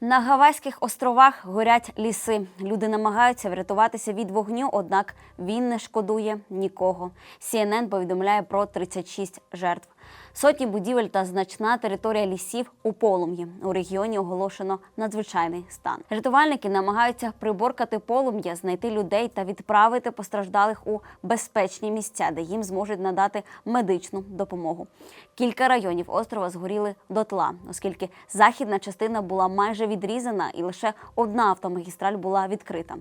На Гавайських островах горять ліси. Люди намагаються врятуватися від вогню, однак він не шкодує нікого. CNN повідомляє про 36 жертв. Сотні будівель та значна територія лісів у полум'ї. У регіоні оголошено надзвичайний стан. Рятувальники намагаються приборкати полум'я, знайти людей та відправити постраждалих у безпечні місця, де їм зможуть надати медичну допомогу. Кілька районів острова згоріли дотла, оскільки західна частина була майже відрізана, і лише одна автомагістраль була відкрита.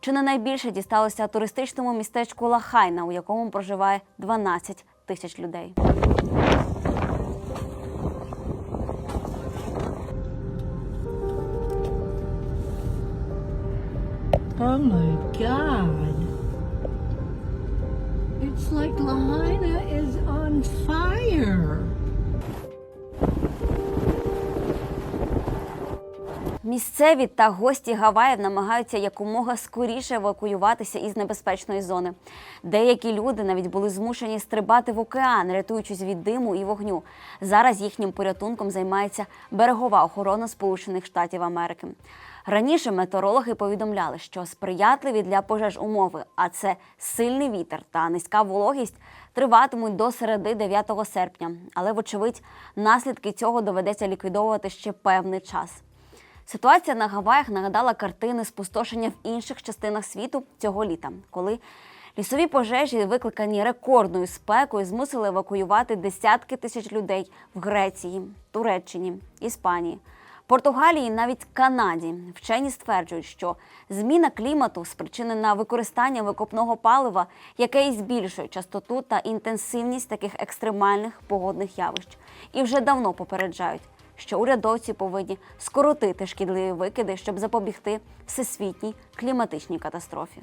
Чи не найбільше дісталося туристичному містечку Лахайна, у якому проживає 12 тисяч людей. Oh my god. It's like Lahaina is on fire. Місцеві та гості Гаваїв намагаються якомога скоріше евакуюватися із небезпечної зони. Деякі люди навіть були змушені стрибати в океан, рятуючись від диму і вогню. Зараз їхнім порятунком займається берегова охорона Сполучених Штатів Америки. Раніше метеорологи повідомляли, що сприятливі для пожеж умови, а це сильний вітер та низька вологість, триватимуть до середи 9 серпня. Але, вочевидь, наслідки цього доведеться ліквідовувати ще певний час. Ситуація на Гаваях нагадала картини спустошення в інших частинах світу цього літа, коли лісові пожежі, викликані рекордною спекою, змусили евакуювати десятки тисяч людей в Греції, Туреччині, Іспанії. Португалії, навіть Канаді вчені стверджують, що зміна клімату спричинена використанням викопного палива, яке і збільшує частоту та інтенсивність таких екстремальних погодних явищ, і вже давно попереджають, що урядовці повинні скоротити шкідливі викиди, щоб запобігти всесвітній кліматичній катастрофі.